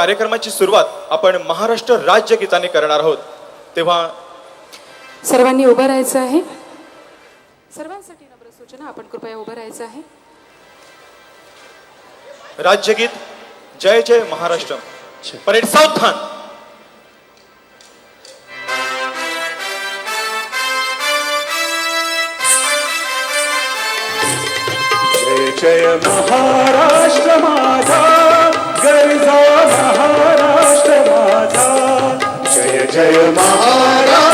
कार्यक्रमाची सुरुवात आपण महाराष्ट्र राज्य गीताने करणार आहोत. तेव्हा सर्वांनी उभं राहायचं आहे. सर्वांसाठी नम्र सूचना आपण कृपया उभं राहायचं आहे. राज्यगीत जय जय महाराष्ट्र. परेड सावधान जय जय महाराष्ट्र माझा गरजा महाराष्ट्र माझा। जय जय महाराज।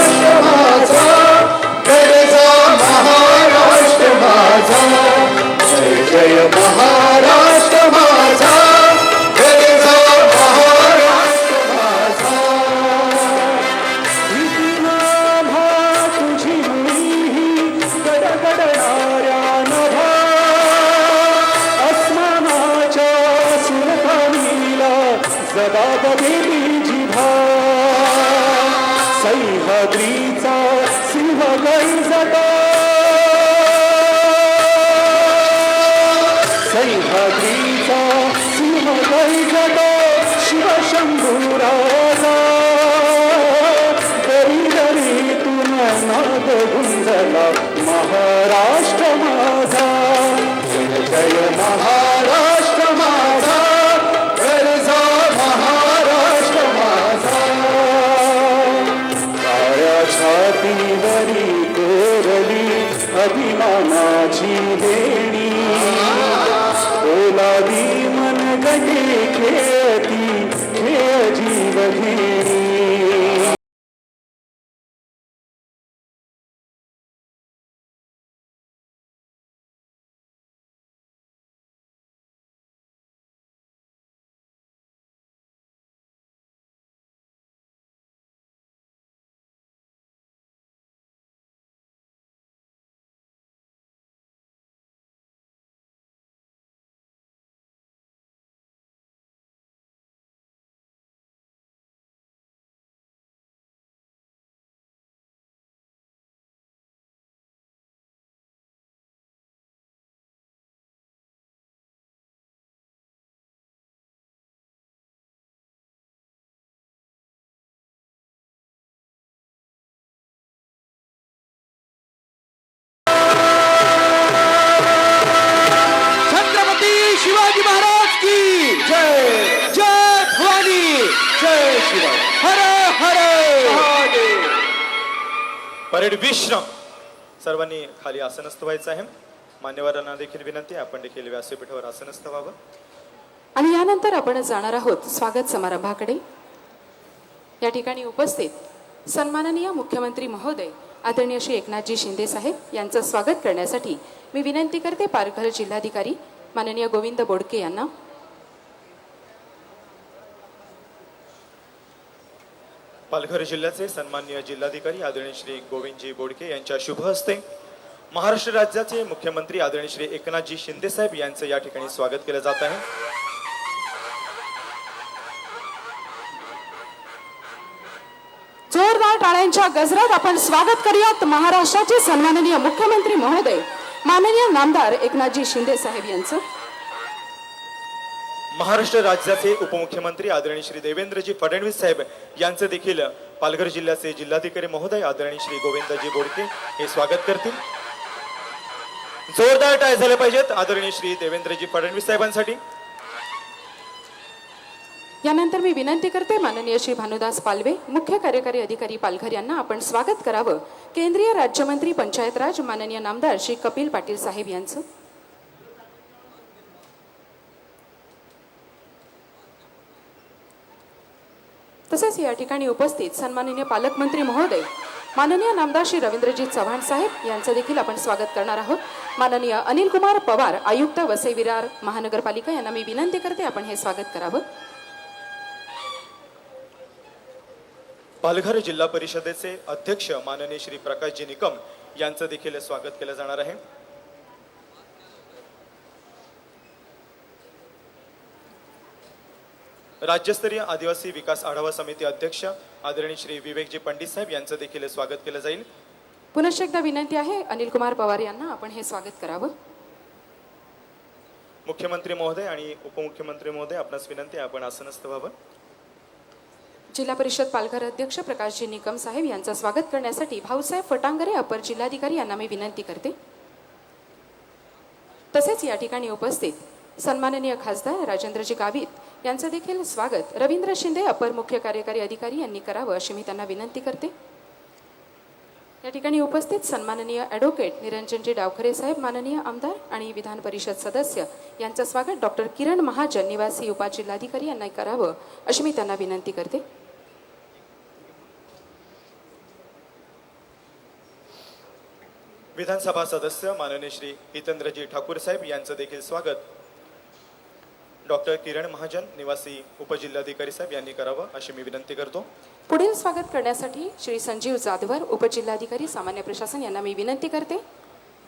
जबाब दिली जिभा सह्याद्रीचा सिंह गैजता सह्याद्रीचा सिंह गैजता शिवशंभूराजा. दरी दरीतून नाद गुंजला. महाराष्ट्र अभिमानाची देणी ओलादी मन गटे खेळती खेळ जीव घेणी परेड विश्राम. सर्वांनी खाली आसनस्थ व्हायचं आहे. मान्यवरांना देखील विनंती आपण देखील व्यासपीठावर आसनस्थ व्हावं. आणि यानंतर आपण जाणार आहोत स्वागत समारंभाकडे. या ठिकाणी उपस्थित सन्माननीय मुख्यमंत्री महोदय आदरणीय श्री एकनाथजी शिंदे साहेब यांचं स्वागत करण्यासाठी मी विनंती करते पालघर जिल्हाधिकारी माननीय गोविंद बोडके यांना. पालघर जिल्ह्याचे सन्माननीय जिल्हाधिकारी आदरणीय श्री गोविंदजी बोडके यांच्या शुभ हस्ते महाराष्ट्र राज्याचे मुख्यमंत्री आदरणीय श्री एकनाथजी शिंदे साहेब यांचं या ठिकाणी स्वागत केलं जात आहे. जोरदार टाळ्यांच्या गजरात आपण स्वागत करूयात महाराष्ट्राचे सन्माननीय मुख्यमंत्री महोदय. माननीय नामदार एकनाथजी शिंदे साहेब यांचं. महाराष्ट्र राज्याचे उपमुख्यमंत्री आदरणीय श्री देवेंद्रजी फडणवीस साहेब यांचं देखील पालघर जिल्ह्याचे जिल्हाधिकारी महोदय आदरणीय श्री गोविंदजी बोडके हे स्वागत करतील. जोरदार टाय झाले पाहिजेत आदरणीय श्री देवेंद्रजी फडणवीस साहेबांसाठी. यानंतर मी विनंती करते माननीय श्री भानुदास पालवे मुख्य कार्यकारी अधिकारी पालघर यांना आपण स्वागत करावं. केंद्रीय राज्यमंत्री पंचायत राज माननीय नामदार श्री कपिल पाटील साहेब यांचं. तसेच या ठिकाणी उपस्थित सन्माननीय पालकमंत्री महोदय माननीय नामदार श्री रवींद्रजीत चव्हाण साहेब यांचं देखील आपण स्वागत करणार आहोत. माननीय अनिल कुमार पवार आयुक्त वसई विरार महानगरपालिका यांना मी विनंती करते आपण हे स्वागत करावं. पालघर जिल्हा परिषदेचे अध्यक्ष माननीय श्री प्रकाशजी निकम यांचं देखील स्वागत केलं जाणार आहे. राज्यस्तरीय आदिवासी विकास आढावा समिती अध्यक्ष आदरणीय श्री विवेकजी पंडित साहेब यांचं देखील स्वागत केलं जाईल. पुनश्च एकदा विनंती आहे अनिल कुमार पवार यांना आपण हे स्वागत करावं. मुख्यमंत्री महोदय आणि उपमुख्यमंत्री महोदय आपणास विनंती आपण आसनस्थ व्हावं. जिल्हा परिषद पालघर अध्यक्ष प्रकाशजी निकम साहेब यांचं स्वागत करण्यासाठी भाऊसाहेब फटांगरे अपर जिल्हाधिकारी यांना मी विनंती करते. तसेच या ठिकाणी उपस्थित सन्माननीय खासदार राजेंद्रजी गावित यांचं देखील स्वागत. रवींद्र शिंदे अपर मुख्य कार्यकारी अधिकारी यांनी करावं अशी मी त्यांना विनंती करते. या ठिकाणी उपस्थित सन्माननीय ॲडव्होकेट निरंजनजी डावखरे साहेब माननीय आमदार आणि विधान परिषद सदस्य यांचं स्वागत. डॉक्टर किरण महाजन निवासी उपजिल्हाधिकारी यांना करावं अशी मी त्यांना विनंती करते. विधानसभा सदस्य माननीय श्री हितेंद्रजी ठाकूर साहेब यांचं देखील स्वागत. डॉक्टर किरण महाजन निवासी उपजिल्हाधिकारी साहेब यांनी करावं अशी मी विनंती करतो. पुढील स्वागत करण्यासाठी श्री संजीव जाधवर उपजिल्हाधिकारी सामान्य प्रशासन यांना मी विनंती करते.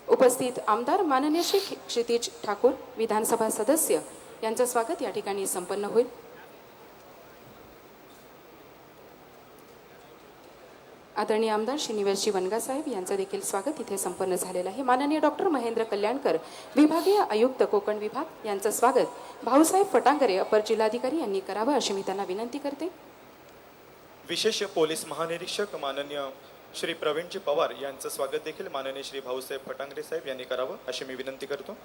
उपस्थित आमदार माननीय श्री क्षितिज ठाकूर विधानसभा सदस्य यांचं स्वागत या ठिकाणी संपन्न होईल. आदरणीय आमदार श्री निवेशजी वनगा साहेब यांचं देखील स्वागत इथे संपन्न झालेलं आहे. माननीय डॉक्टर महेंद्र कल्याणकर विभागीय आयुक्त कोकण विभाग यांचं स्वागत. भाऊसाहेब फटांगरे अपर जिल्हाधिकारी यांनी करावं अशी मी त्यांना विनंती करते. विशेष पोलीस महानिरीक्षक माननीय श्री प्रवीणजी पवार यांचं स्वागत देखील माननीय श्री भाऊसाहेब फटांगरे साहेब यांनी करावं अशी मी विनंती करतो.